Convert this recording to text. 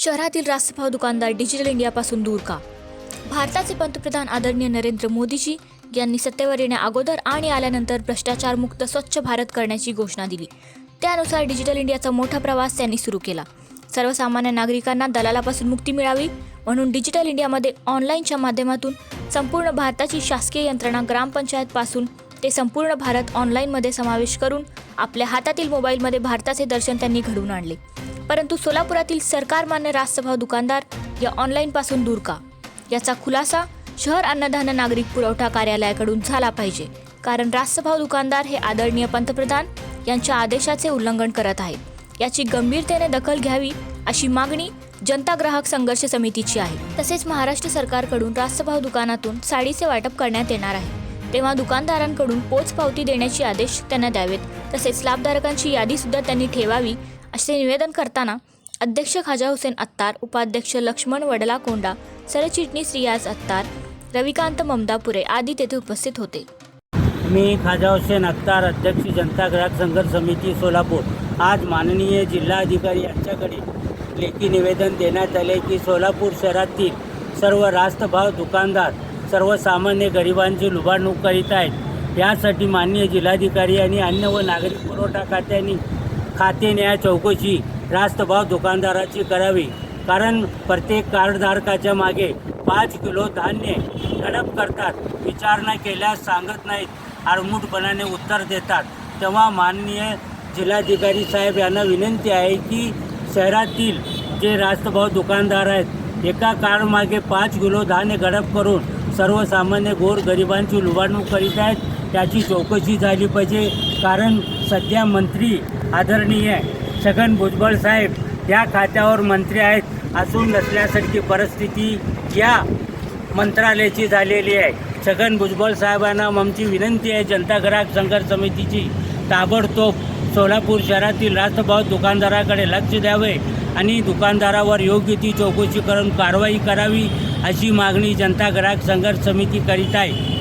शहरातील रास्तभाव दुकानदार डिजिटल इंडियापासून दूर का? भारताचे पंतप्रधान आदरणीय नरेंद्र मोदीजी यांनी सत्तेवर येण्या अगोदर आणि आल्यानंतर भ्रष्टाचारमुक्त स्वच्छ भारत करण्याची घोषणा दिली. त्यानुसार डिजिटल इंडियाचा मोठा प्रवास त्यांनी सुरू केला. सर्वसामान्य नागरिकांना दलालापासून मुक्ती मिळावी म्हणून डिजिटल इंडियामध्ये ऑनलाईनच्या माध्यमातून संपूर्ण भारताची शासकीय यंत्रणा ग्रामपंचायतपासून ते संपूर्ण भारत ऑनलाईनमध्ये समावेश करून आपल्या हातातील मोबाईलमध्ये भारताचे दर्शन त्यांनी घडवून आणले. परंतु सोलापुरातील सरकारमान्य रास्तभाव दुकानदार या ऑनलाईनपासून दूर का? याचा खुलासा शहर अन्नधान्य नागरिक पुरवठा कार्यालयाकडून झाला पाहिजे. कारण रास्तभाव दुकानदार हे आदरणीय पंतप्रधान यांच्या आदेशाचे उल्लंघन करत आहेत. याची गंभीरतेने दखल घ्यावी अशी मागणी जनता ग्राहक संघर्ष समितीची आहे. तसेच महाराष्ट्र सरकारकडून रास्तभाव दुकानातून साडीचे वाटप करण्यात येणार आहे. तेव्हा दुकानदारांकडून पोच पावती देण्याचे आदेश त्यांना द्यावेत. तसेच लाभधारकांची यादीसुद्धा त्यांनी ठेवावी असे निवेदन करताना अध्यक्ष खाजा हुसेन अत्तार उपाध्यक्ष लक्ष्मण वडला कोंडा सरचिटणीस रियाज अत्तार रविकांत ममदापुरे आदी तेथे उपस्थित होते. मी खाजा हुसेन अत्तार अध्यक्ष जनता ग्राहक संघर्ष समिती सोलापूर. आज माननीय जिल्हाधिकारी यांच्याकडे लेखी निवेदन देण्यात आले की सोलापूर शहरातील सर्व रास्तभाव दुकानदार सर्वसामान्य गरिबांची लुबाडणूक करीत आहेत. यासाठी माननीय जिल्हाधिकारी आणि अन्न व नागरिक पुरवठा खात्याने खाते न्याय चौकशी रास्तभाव दुकानदाराची करावी. कारण प्रत्येक कार्डधारकाच्या मागे पाच किलो धान्य गडप करतात विचारणा केल्यास सांगत नाहीत आडमुठपणाने उत्तर देतात. तेव्हा माननीय जिल्हाधिकारी साहेब यांना विनंती आहे की शहरातील जे रास्तभाव दुकानदार आहेत एका कार्डमागे पाच किलो धान्य गडप करून सर्वसामान्य गोर गरिबांची लुबाडणूक करीत आहेत. त्याची चौकशी झाली पाहिजे. कारण सध्या मंत्री आदरणीय छगन भुजबळ साहेब या खात्यावर मंत्री आहेत. असून नसल्यासारखी परिस्थिती या मंत्रालयाची झालेली आहे. छगन भुजबळ साहेबांना आमची विनंती आहे. जनता ग्राहक संघर्ष समितीची ताबडतोब सोलापूर शहरातील रास्तभाव दुकानदाराकडे लक्ष द्यावे. आणि दुकानदारावर योग्य ती चौकशी करून कारवाई करावी अशी मागणी जनता ग्राहक संघर्ष समिती करीत आहे.